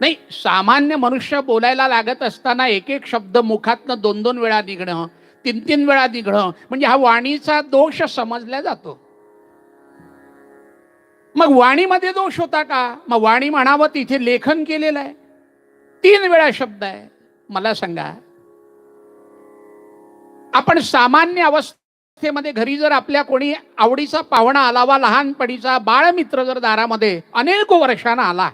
नाही सामान्य मनुष्य बोलायला लागत असताना एक एक शब्द मुखातनं दोन दोन वेळा निघणं तीन तीन वेळा निघणं म्हणजे हा वाणीचा दोष समजला जातो. मग वाणीमध्ये दोष होता का? मग वाणी म्हणावं तिथे लेखन केलेलं आहे. तीन वेळा शब्द आहे. मला सांगा. आपण सामान्य अवस्थेमध्ये घरी जर आपल्या कोणी आवडीचा पाहुणा आलावा लहानपणीचा बाळमित्र जर दारामध्ये अनेक वर्षांना आला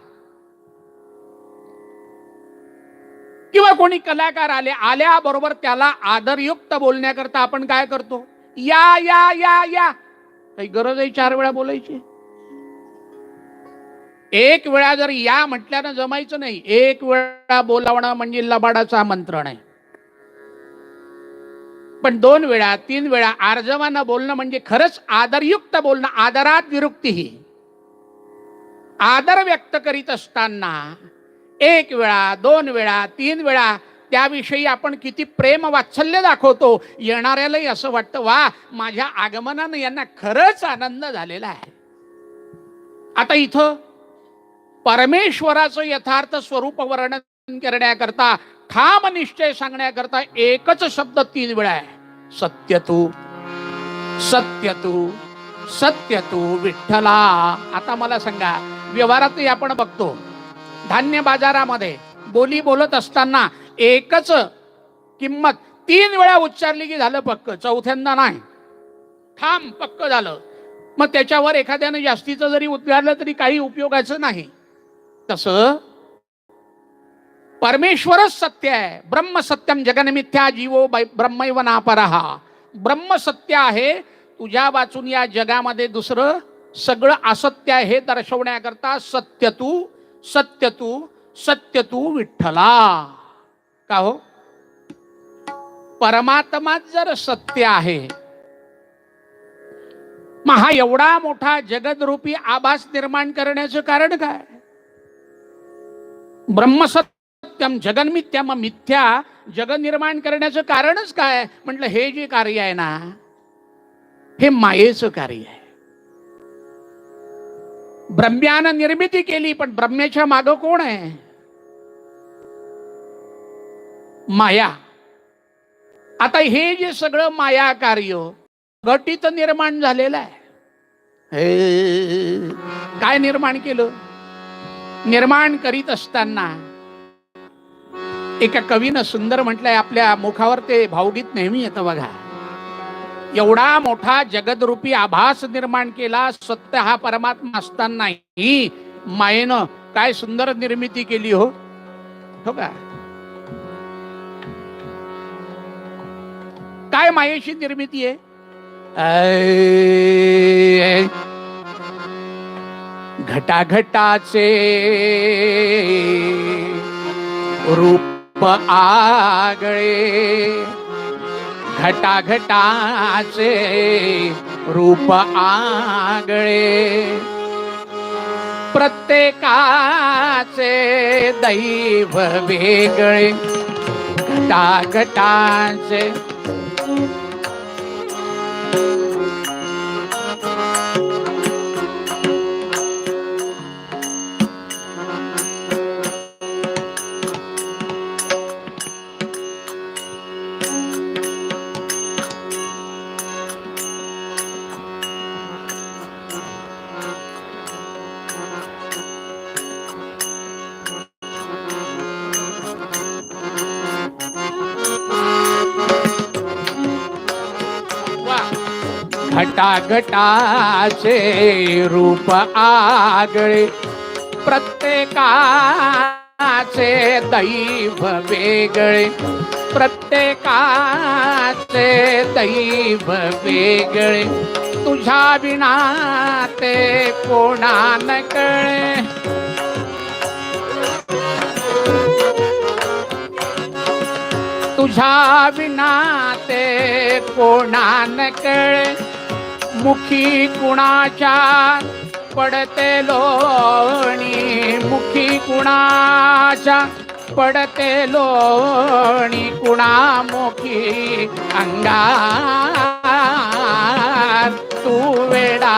किंवा कोणी कलाकार आले आल्याबरोबर त्याला आदरयुक्त बोलण्याकरता आपण काय करतो? या या या या. काही गरज आहे चार वेळा बोलायची? एक वेळा जर या म्हटल्यानं जमायचं नाही एक वेळा बोलावणं म्हणजे लबाडाचं आमंत्रण आहे. पण दोन वेळा तीन वेळा आर्जवानं बोलणं म्हणजे खरंच आदरयुक्त बोलणं आदरात विरुक्ती ही. आदर व्यक्त करीत असताना एक वेळा दोन वेळा तीन वेळा त्याविषयी आपण किती प्रेम वात्सल्य दाखवतो. येणाऱ्यालाही असं वाटतं वा माझ्या आगमनानं यांना खरंच आनंद झालेला आहे. आता इथं परमेश्वराचं यथार्थ स्वरूप वर्णन करण्याकरता ठाम निश्चय सांगण्याकरता एकच शब्द तीन वेळा आहे. सत्य तू सत्य तू सत्य तू विठ्ठला. आता मला सांगा व्यवहारातही आपण बघतो धान्य बाजारामध्ये बोली बोलत असताना एकच किंमत तीन वेळा उच्चारली की झालं पक्क चौथ्यांदा नाही. ठाम पक्क झालं. मग त्याच्यावर एखाद्याने जास्तीचं जरी उद्गारलं तरी काही उपयोगाचं नाही. तसं परमेश्वरच सत्य आहे. ब्रह्म सत्यम जगनमिथ्या जीवो बै- ब्रह्मैव नापरहा ब्रह्म सत्य आहे तुझ्या वाचून या जगामध्ये दुसरं सगळं असत्य आहे हे दर्शवण्याकरता सत्य तू सत्य तू सत्य तू विठ्ठला. का हो? परमात्मा जर सत्य आहे मग हा एवढा मोठा जगदरूपी आभास निर्माण करण्याचं कारण काय? ब्रह्मसत्यम जगन्मिथ्या मग मिथ्या जग निर्माण करण्याचं कारणच काय? म्हटलं हे जे कार्य आहे ना हे मायेचं कार्य आहे. ब्रह्म्यानं निर्मिती केली पण ब्रह्म्याच्या माग कोण आहे? माया. आता हे जे सगळं माया कार्य घटित निर्माण झालेलं आहे. हे, काय निर्माण केलं? निर्माण करीत असताना एका कवीनं सुंदर म्हटलंय आपल्या मुखावर ते भावगीत नेहमी येतं बघा. एवढा मोठा जगदरूपी आभास निर्माण केला सत्य हा परमात्मा असतानाही मायेनं काय सुंदर निर्मिती केली हो? हो का? काय मायेची निर्मिती आहे? घटाघटाचे रूप आगळे घटाघटाचे रूप आगळे. प्रत्येकाचे दैव वेगळे. घटाघटाचे घटाघटाचे रूप आगळे. प्रत्येकाचे दैव वेगळे. प्रत्येकाचे दैव वेगळे. तुझ्या विना ते कोणा न कळे? तुझ्या विना ते कोणा न कळे? मुखी कुणाच्या पडते लोणी मुखी कुणाच्या पडते लोणी कुणा मुखी अंगार तू वेडा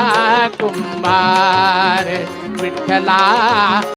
कुंभार विठ्ठला